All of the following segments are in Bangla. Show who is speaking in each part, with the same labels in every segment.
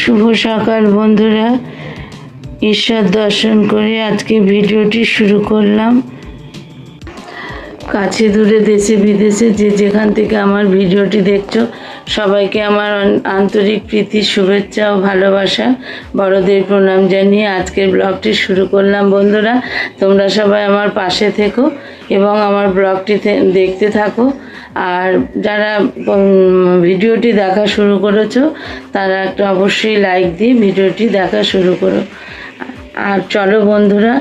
Speaker 1: শুভ সকাল, বন্ধুরা। ঈশ্বর দর্শন করে আজকে ভিডিওটি শুরু করলাম। কাছে দূরে দেশে, বিদেশে যে যেখান থেকে আমার ভিডিওটি দেখছ, সবাইকে আমার আন্তরিক প্রীতি, শুভেচ্ছা ও ভালোবাসা। বড়দের প্রণাম জানিয়ে আজকের ব্লগটি শুরু করলাম, বন্ধুরা। তোমরা সবাই আমার পাশে থেকো এবং আমার ব্লগটি দেখতে থাকো। আর যারা ভিডিওটি দেখা শুরু করেছ, তারা একটা অবশ্যই লাইক দিয়ে ভিডিওটি দেখা শুরু করো। আর চলো বন্ধুরা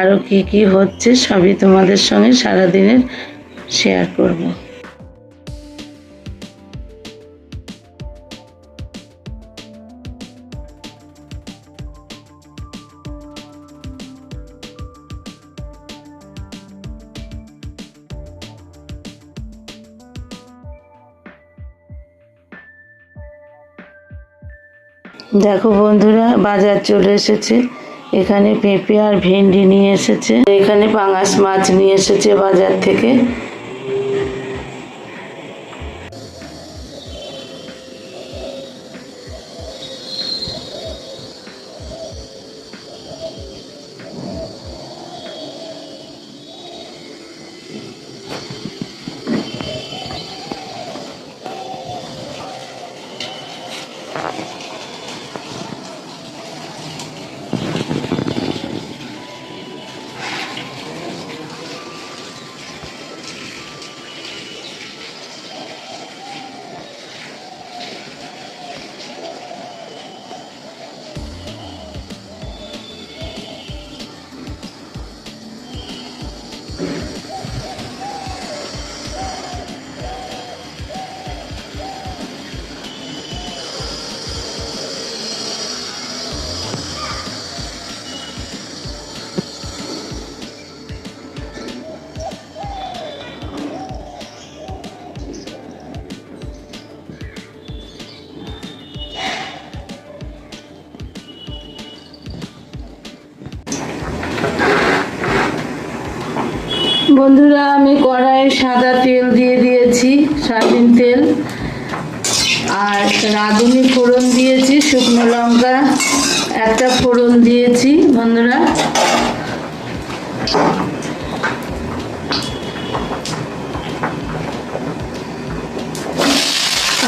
Speaker 1: আরও কি কি হচ্ছে সবই তোমাদের সঙ্গে সারাদিনের শেয়ার করব। দেখো বন্ধুরা, বাজার চলে এসেছে। এখানে পেঁপে আর ভেন্ডি নিয়ে এসেছে। এখানে পাঙাশ মাছ নিয়ে এসেছে বাজার থেকে। বন্ধুরা, আমি কড়াইয়ে সাদা তেল দিয়ে দিয়েছি সাবিন তেল। আর রাঁধুনি ফোড়ন দিয়েছি, শুকনো লঙ্কা একটা ফোড়ন দিয়েছি, বন্ধুরা।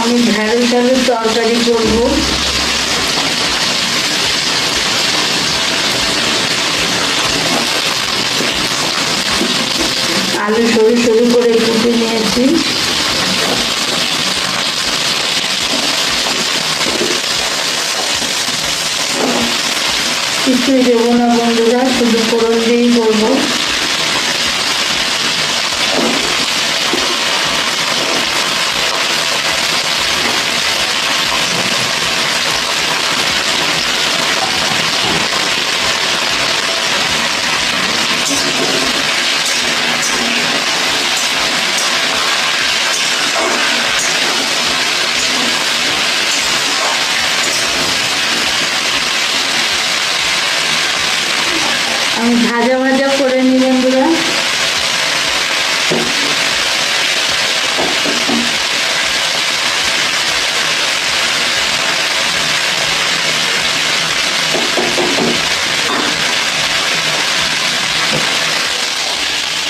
Speaker 1: আমি ঢ্যাঁড়স আলুর তরকারি করব। আলু সরু সরু করে কুটে নিয়েছি। কিছুই দেবো না বন্ধুরা শুধু ফোড়ন দিয়েই করব। আমি ভাজা ভাজা করে নিই বন্ধুরা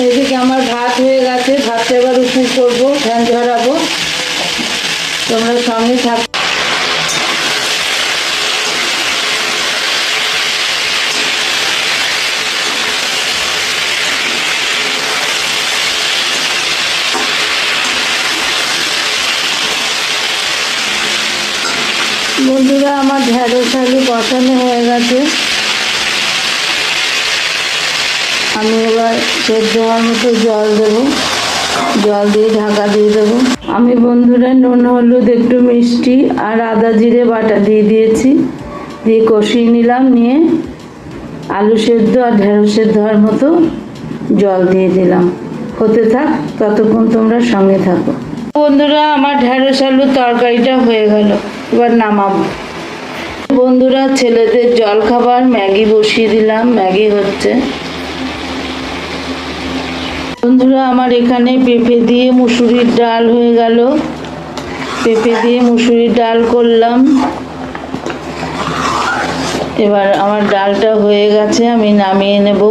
Speaker 1: এদিকে আমার ভাত হয়ে গেছে, ভাতটা এবার উপুর করব, ফ্যান ঝরাবো তোমরা সঙ্গে থাক। বন্ধুরা, আমার ঢেঁড়স আলু কষানো হয়ে গেছে। আমি এবার সেদ্ধ হওয়ার মতো জল দেবো। জল দিয়ে ঢাকা দিয়ে দেবো। আমি বন্ধুরা, নুন, হলুদ, একটু মিষ্টি আর আদা জিরে বাটা দিয়ে দিয়েছি। দিয়ে কষিয়ে নিলাম, নিয়ে আলু সেদ্ধ আর ঢেঁড়স সেদ্ধ হওয়ার মতো জল দিয়ে দিলাম। হতে থাক, ততক্ষণ তোমরা সঙ্গে থাকো। বন্ধুরা, আমার ঢেঁড়স আলুর তরকারিটা হয়ে গেল। এবার নামাবো। বন্ধুরা, ছেলেদের জল খাবার ম্যাগি বসিয়ে দিলাম। ম্যাগি হচ্ছে। বন্ধুরা, আমার এখানে পেঁপে দিয়ে মুসুরির ডাল হয়ে গেল। পেঁপে দিয়ে মুসুরির ডাল করলাম। এবার আমার ডালটা হয়ে গেছে, আমি নামিয়ে নেব।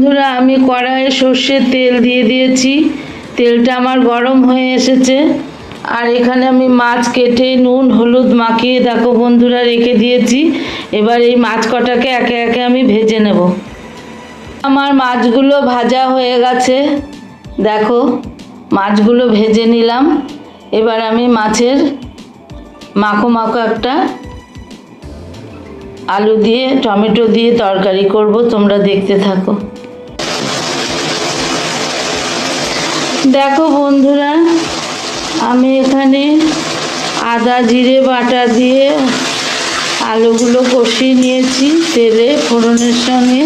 Speaker 1: বন্ধুরা, আমি কড়াইয়ে সর্ষের তেল দিয়ে দিয়েছি। তেলটা আমার গরম হয়ে এসেছে। আর এখানে আমি মাছ কেটে নুন, হলুদ মাখিয়ে, দেখো বন্ধুরা, রেখে দিয়েছি। এবার এই মাছ কটাকে একে একে আমি ভেজে নেব। আমার মাছগুলো ভাজা হয়ে গেছে। দেখো, মাছগুলো ভেজে নিলাম। এবার আমি মাছের মাখো মাখো একটা আলু দিয়ে, টমেটো দিয়ে তরকারি করব। তোমরা দেখতে থাকো। দেখো বন্ধুরা, আমি এখানে আদা, জিরে, বাটা দিয়ে আলুগুলো কষিয়ে নিয়েছি। তেলে ফোড়নের সঙ্গে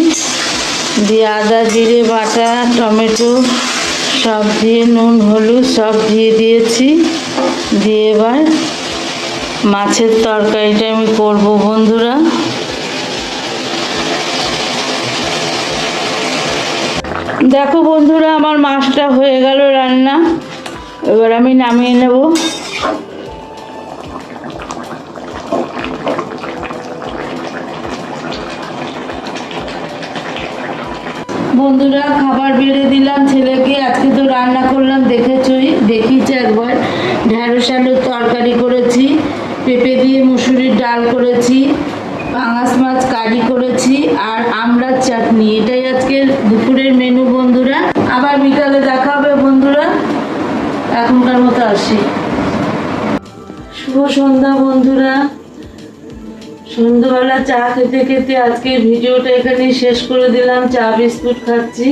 Speaker 1: দিয়ে আদা, জিরে, বাটা, টমেটো সব দিয়ে, নুন, হলুদ সব দিয়ে দিয়েছি। দিয়ে এবার মাছের তরকারিটা আমি করব বন্ধুরা। দেখো বন্ধুরা, আমার মাছটা হয়ে গেল রান্না। এবার আমি নামিয়ে নেব। বন্ধুরা, খাবার বেড়ে দিলাম ছেলেকে। আজকে তো রান্না করলাম, দেখেছই? দেখিয়েছি একবার। ঢ্যাঁড়স আলুর তরকারি করেছি, পেঁপে দিয়ে মুসুরির ডাল করেছি। পাঙাশ মাছ কারি করেছি আর আমড়ার চাটনি। এটাই আজকে দুপুরের মেনু বন্ধুরা। আবার বিকালে দেখা হবে বন্ধুরা। এখনকার মতো আসি। শুভ সন্ধ্যা বন্ধুরা। সন্ধ্যাবেলা চা খেতে খেতে আজকে ভিডিওটা এখানেই শেষ করে দিলাম। চা বিস্কুট খাচ্ছি।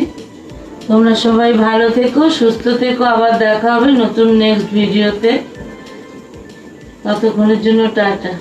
Speaker 1: তোমরা সবাই ভালো থেকো, সুস্থ থেকো। আবার দেখা হবে নতুন নেক্সট ভিডিওতে ততক্ষণের জন্য টাটা।